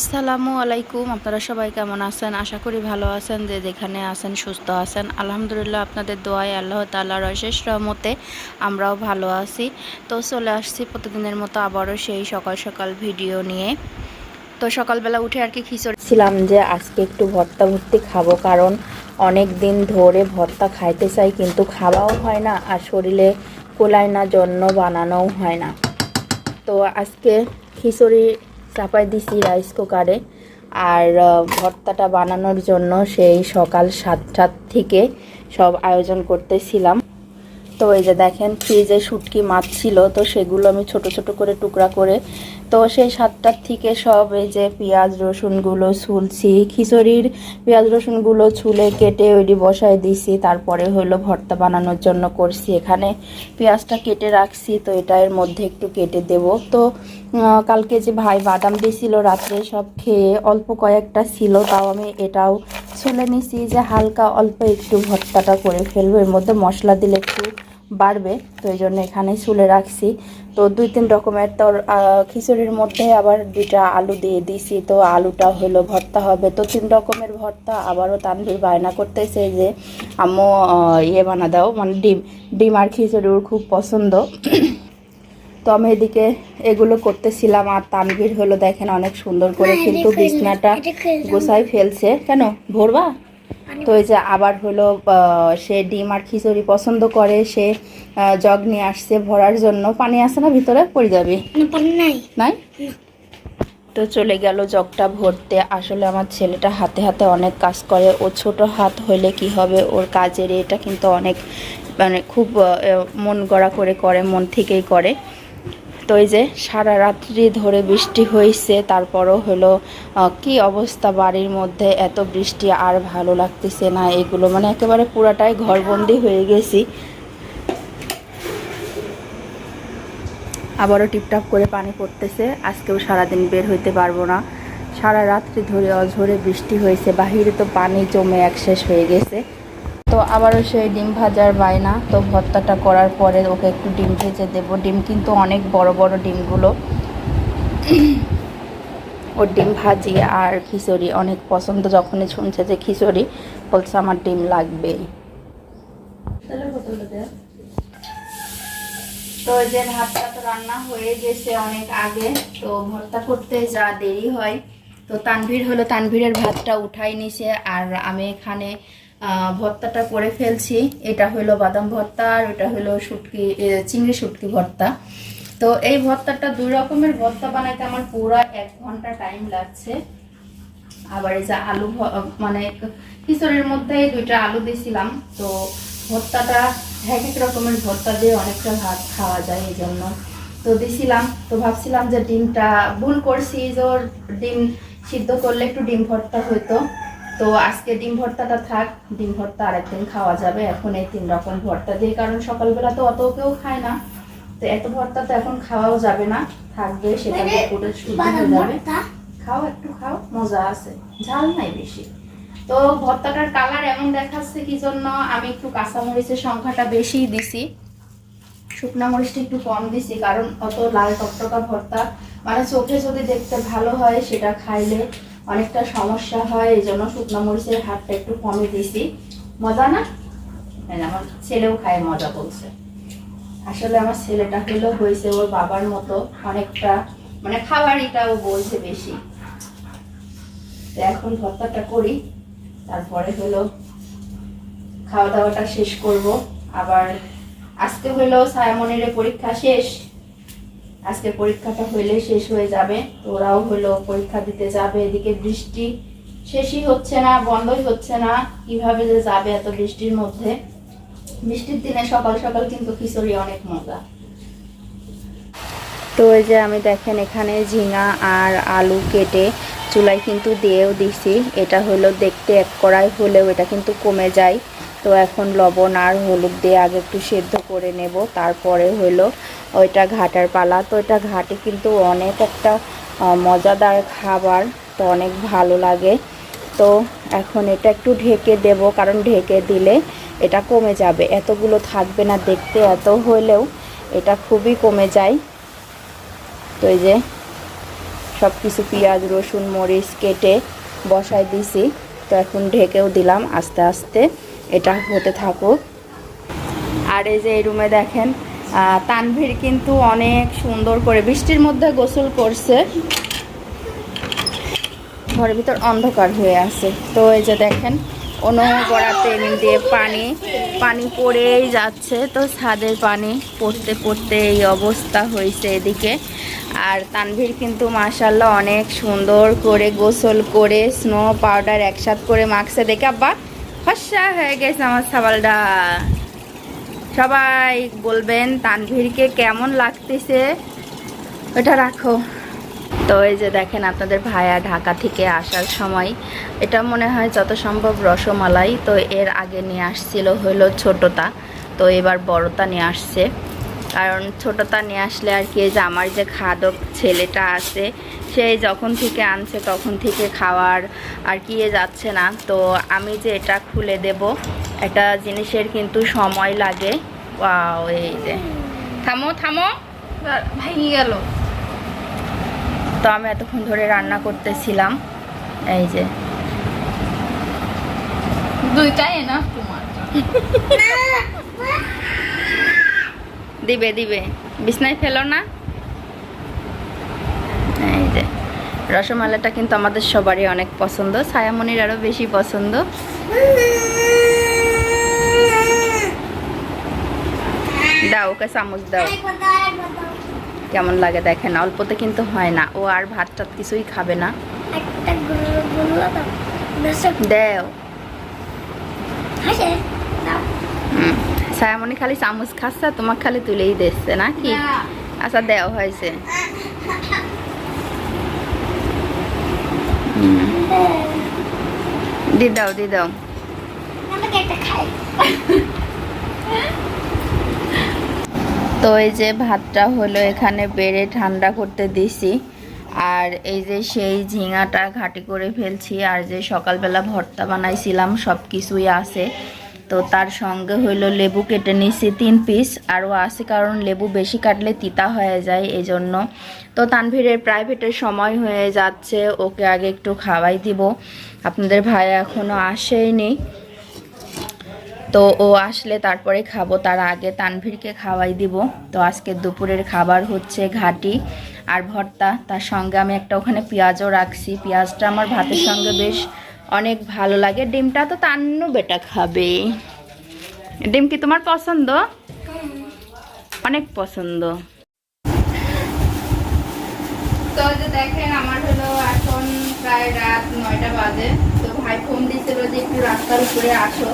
আসসালামু আলাইকুম। আপনারা সবাই কেমন আছেন? আশা করি ভালো আছেন, যে যেখানে আছেন সুস্থ আছেন। আলহামদুলিল্লাহ আপনাদের দোয়ায় আল্লাহ তাল্লাহর অশেষ রহমতে আমরাও ভালো আছি। তো চলে আসছি প্রতিদিনের মতো আবারও সেই সকাল সকাল ভিডিও নিয়ে। তো সকালবেলা উঠে আর কি খিচুড়ি ছিলাম যে আজকে একটু ভর্তা ভর্তি খাব, কারণ অনেক দিন ধরে ভর্তা খাইতে চাই, কিন্তু খাওয়াও হয় না আর শরীরে কোলায় না, জন্য বানানোও হয় না। তো আজকে খিচুড়ি চাপাই দিছি রাইস কুকারে আর ভর্তাটা বানানোর জন্য সেই সকাল সাতটার থেকে সব আয়োজন করতেছিলাম। তো এই যে দেখেন ফ্রিজে শুটকি মাছ ছিল তো সেগুলো আমি ছোট ছোট করে টুকরা করে, তো সেই সাতটার থেকে সব এই যে পেঁয়াজ, রসুনগুলো ছুলছি, খিচুড়ির পেঁয়াজ, রসুনগুলো ছুলে কেটে ওইটি বসায় দিছি, তারপরে হলো ভর্তা বানানোর জন্য করছি এখানে। পেঁয়াজটা কেটে রাখছি, তো এটা এর মধ্যে একটু কেটে দেব। তো কালকে যে ভাই বাদাম দিয়েছিল রাত্রে সব খেয়ে অল্প কয়েকটা ছিল, তাও আমি এটাও ছুলে নিছি যে হালকা অল্প একটু ভর্তাটা করে ফেলব, এর মধ্যে মশলা দিলে একটু বাড়বে, তো এই জন্য এখানে ছুলে রাখছি। তো দুই তিন রকমের তোর খিচুড়ির মধ্যে আবার দুইটা আলু দিয়ে দিছি, তো আলুটা হলো ভর্তা হবে। তো তিন রকমের ভর্তা, আবারও তানভীর বায়না করতেছে যে, আম্মু ইয়ে বানা দাও মানে ডিম ডিম আর খিচুড়ি খুব পছন্দ। তো আমি এদিকে এগুলো করতেছিলাম আর তানভীর হলো দেখেন অনেক সুন্দর করে কিন্তু বিছনাটা গোছাই ফেলছে। কেন? ভরবা? তো এই যে আবার হলো সে ডিম আর খিচুড়ি পছন্দ করে সে জগ নিয়ে আসছে ভরার জন্য। পানি আছে না ভিতরে? পড়ে যাবে? নাই। নাই? তো চলে গেল জগটা ভরতে। আসলে আমার ছেলেটা হাতে হাতে অনেক কাজ করে। ও ছোট হাত হইলে কি হবে? ওর কাজের এটা কিন্তু অনেক মানে খুব মন গড়া করে করে মন থেকেই করে। তো এই যে সারা রাত্রি ধরে বৃষ্টি হয়েছে তারপরও হলো কি অবস্থা বাড়ির মধ্যে? এত বৃষ্টি আর ভালো লাগতেছে না। এগুলো মানে একেবারে পুরাটাই ঘরবন্দি হয়ে গেছি। আবারও টিপটাপ করে পানি পড়তেছে। আজকেও সারাদিন বের হইতে পারব না। সারা রাত্রি ধরে অঝরে বৃষ্টি হয়েছে বাহিরে তো পানি জমে এক শেষ হয়ে গেছে। তো আবারও সেই ডিম ভাজার বায়না। তো ভর্তাটা করার পরে ওকে একটু ডিম ভেজে দেবো। ডিম কিন্তু অনেক বড় বড় ডিমগুলো। ওর ডিম ভাজি আর খিচুড়ি অনেক পছন্দ। যখনই শুনছে যে খিচুড়ি, বলছে আমার ডিম লাগবেই। তো যে ভাতটা তো রান্না হয়ে গেছে অনেক আগে। তো ভর্তা করতে যা দেরি হয়। তো তানভীর হলো, তানভীরের ভাতটা উঠাই নিছে। আর আমি এখানে ভর্তাটা করে ফেলছি। এটা হলো বাদাম ভর্তা আর ওটা হলো শুটকি চিংড়ি শুটকি ভর্তা। তো এই ভর্তাটা দুই রকমের ভর্তা বানাইতে আমার পুরো এক ঘণ্টা টাইম লাগছে। আবার এই যে আলু মানে খিচুড়ির মধ্যে দুইটা আলু দিয়েছিলাম তো ভর্তাটা এক এক রকমের ভর্তা দিয়ে অনেকটা ভাত খাওয়া যায় এই জন্য। তো দিছিলাম, তো ভাবছিলাম যে ডিমটা ভুল করছি যে ডিম সিদ্ধ করলে একটু ডিম ভর্তা হতো তো আজকে ডিম ভর্তাটা থাক ডিম ভর্তা আরেকদিন খাওয়া যাবে। এখন এই তিন রকম ভর্তা দিয়ে কারণ সকালবেলা তো অত কেউ খায় না। তো এত ভর্তা তো এখন খাওয়াও যাবে না থাকবে সেটা পুরো শুদ্ধ হয়ে যাবে। খাও একটু খাও মজা আছে ঝাল নাই বেশি। তো ভর্তাটার কালার এমন দেখাচ্ছে কি জন্য? আমি একটু কাঁচামরিচের সংখ্যাটা বেশি দিছি। শুকনা মরিচটা একটু কম দিছি কারণ অত লাল টকটকা ভর্তা মানে চোখে যদি দেখতে ভালো হয় সেটা খাইলে অনেকটা সমস্যা হয়, এই জন্য শুকনা মরিচের হাতটা একটু কমে দিছি মজা না? আমার ছেলেও খায় মজা বলছে। আসলে আমার ছেলেটা হলো হয়েছে ওর বাবার মতো অনেকটা মানে খাবার এটাও বলছে বেশি। তো এখন ভর্তাটা করি, তারপরে হলো খাওয়া দাওয়াটা শেষ করব। আবার আজকে হলো সায়ামনির পরীক্ষা শেষ। আজকে পরীক্ষাটা হইলে শেষ হয়ে যাবে। তো ওরাও হলো পরীক্ষা দিতে যাবে, এদিকে বৃষ্টি শেষই হচ্ছে না, বন্ধই হচ্ছে না। কীভাবে যে যাবে এত বৃষ্টির মধ্যে? বৃষ্টির দিনে সকাল সকাল কিন্তু খিচুড়ি অনেক মজা। তো এই যে আমি দেখেন এখানে ঝিঙা আর আলু কেটে চুলায় কিন্তু দিয়েও দিছি। এটা হলো দেখতে এক কড়াই হলেও এটা কিন্তু কমে যায়। তো এখন লবণ আর হলুদ দিয়ে আগে একটু সেদ্ধ করে নেব। তারপরে হলো ওইটা ঘাটার পালা। তো এটা ঘাটে কিন্তু অনেক একটা মজাদার খাবার। তো অনেক ভালো লাগে। তো এখন এটা একটু ঢেকে দেব, কারণ ঢেকে দিলে এটা কমে যাবে। এতগুলো থাকবে না দেখতে, এত হলেও এটা খুবই কমে যায়। তো এই যে সব কিছু পেঁয়াজ, রসুন, মরিচ কেটে বসাই দিছি। তো এখন ঢেকেও দিলাম আস্তে আস্তে। এটা হতে থাকুক। আর এই যে এই রুমে দেখেন তানভীর কিন্তু অনেক সুন্দর করে বৃষ্টির মধ্যে গোসল করছে। ঘরের ভিতর অন্ধকার হয়ে আছে। তো এই যে দেখেন অনবরা তেল দিয়ে পানি পানি পড়েই যাচ্ছে। তো ছাদের পানি পড়তে পড়তে এই অবস্থা হয়েছে এদিকে। আর তানভীর কিন্তু মাসাল্লাহ অনেক সুন্দর করে গোসল করে স্নো পাউডার একসাথ করে মাখছে। দেখে আব্বা ফসা হয়ে গেছে আমার সাবালটা সবাই বলবেন তানভীরকে কেমন লাগতেছে? ওটা রাখো। তো এই যে দেখেন আপনাদের ভাইয়া ঢাকা থেকে আসার সময়। এটা মনে হয় যত সম্ভব রসমালাই। তো এর আগে নিয়ে আসছিল হলো ছোটটা তো এবার বড়তা নিয়ে আসছে। কারণ ছোটটা নিয়ে আসলে আর কি যে আমার যে খাদক ছেলেটা আছে সেই যখন থেকে আনছে তখন থেকে খাওয়ার আর কি যাচ্ছে না। তো আমি যে এটা খুলে দেব একটা জিনিসের কিন্তু সময় লাগে। এই যে। থামো থামো। ভেঙে গেল। তো আমি এতক্ষণ ধরে রান্না করতেছিলাম। এই যে। দুইটাই না তোমার। দিবে দিবে। বিছনায় ফেলো না এই যে রসমালাইটা কিন্তু আমাদের সবারই অনেক পছন্দ ছায়ামণির আরও বেশি পছন্দ। দাও ওকে চামচ দাও। কেমন লাগে দেখেন অল্পতে কিন্তু হয় না ও আর ভাত টাত কিছুই খাবে না। দাও। ছায়ামণি খালি চামচ খাচ্ছে তোমার খালি তুলেই দিচ্ছে না কি না। আচ্ছা দেওয়া হয়েছে। দি দাও দিয়ে দাও। তো এই যে ভাতটা হলো এখানে বেড়ে ঠান্ডা করতে দিছি। আর এই যে সেই ঝিঙাটা ঘাটি করে ফেলছি আর যে সকালবেলা ভর্তা বানাইছিলাম সব কিছুই আছে। তো তার সঙ্গে হইল লেবু কেটে নিছি তিন পিস আরও আছে কারণ লেবু বেশি কাটলে তিতা হয়ে যায় এজন্য। তো তানভীরের প্রাইভেটের সময় হয়ে যাচ্ছে, ওকে আগে একটু খাওয়াই দিব। আপনাদের ভাই এখনও আসেইনি। তো ও আসলে তারপরে খাব, তার আগে তানভীরকে খাওয়াই দিব। তো আজকে দুপুরের খাবার হচ্ছে ঘাটি আর ভর্তা। তার সঙ্গে আমি একটা ওখানে পেঁয়াজও রাখছি। পেঁয়াজটা আমার ভাতের সঙ্গে বেশ অনেক ভালো লাগে। ডিমটা তো তান্নু বেটা খাবে। ডিম কি তোমার পছন্দ? অনেক পছন্দ। তো যে দেখেন, আমার হলো এখন প্রায় রাত নয়টা বাজে। তো ভাই ফোন দিছিল যে একটু রাস্তার উপরে আসো।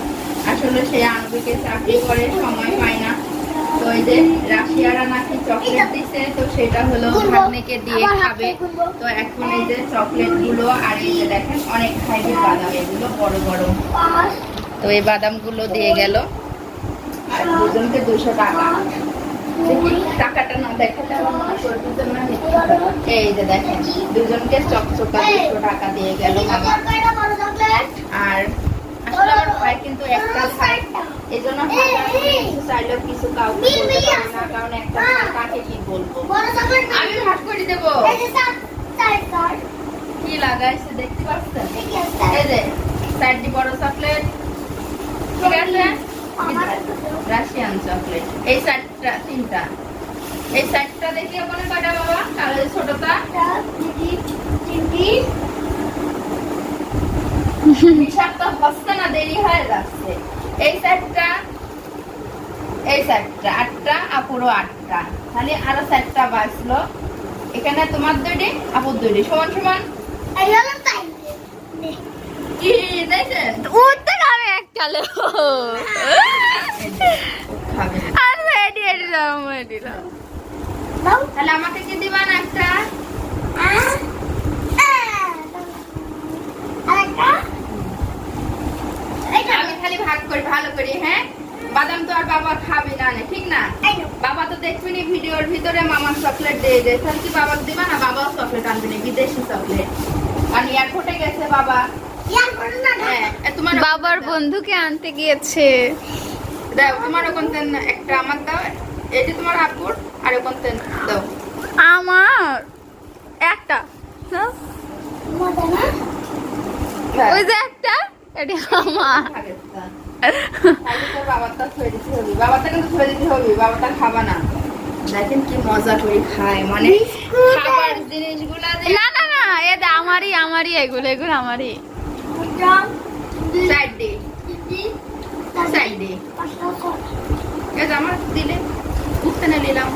আসলে সে আনবিকে চাকরি করে, সময় পায় না। তো এই যে রাশিয়ারা নাকি চকলেট দিছে তো সেটা হলো ভাগ্নেকে দিয়ে খাবে। তো এখন এই যে চকলেটগুলো আর এই যে দেখেন অনেক বাদাম এগুলো বড় বড়। তো এই বাদামগুলো দিয়ে গেল। আর দুজনকে দুশো টাকা। টাকাটা না দেখাতে এই যে দেখেন দুজনকে চকচকা দুশো টাকা দিয়ে গেল। আর আসলে আমার ভাই কিন্তু একটা ভাই এই জন্য ভাই আসলে কিছু চাইলেও কিছু কাউকে বলতে পারে না কারণ একটা কাকে কি বলব? আমি ভাগ করে দেবো। কি লাগাইছে দেখতে পাচ্ছেন? এই যে চারটি বড় চকলেট ঠিক আছে? রাশিয়ান চকলেট এই চারটা তিনটা। এই চারটা দেখি ওখানে কয়টা বাবা? কালো ছোটটা। হিসাবটা হচ্ছে না দেরি হয়ে যাচ্ছে। এই চারটা এই চারটা আটটা আপুরও আটটা। তাহলে আরও চারটা বাঁচলো এখানে তোমার দুইটি আপুর দুইটি। সমান সমান? কি উত্তর আমি একটা লেবো আর তাহলে আমাকে কি দিবা না একটা আমি খালি ভাগ করি ভালো করি হ্যাঁ বাদাম তো আর বাবা খাবে না নে, ঠিক না বাবা তো দেখবি ভিডিওর ভিতরে মামার চকলেট দিয়ে দেয় তাহলে কি বাবাকে দিবা না? বাবাও চকলেট আনবে না বিদেশি চকলেট আর এয়ারপোর্টে গেছে বাবা। হ্যাঁ তোমার বাবার বন্ধুকে আনতে গিয়েছে। দাও তোমার ওখান থেকে একটা আমার দাও। এই যে তোমার আপুর আর ওখান থেকে দাও। আমার? একটা। মজা না ওই যে একটা এটা আমার। তাহলে বাবাটা কিন্তু ধরে দিতে হবে বাবাটা খাবা না। দেখেন কি মজা করে খায় মানে খাবার জিনিসগুলা না না না এ আমারই আমারই এগুলো এগুলো আমারই। সাইডে সাইডে এটা আমার দিলে। উঠতে না নিলাম।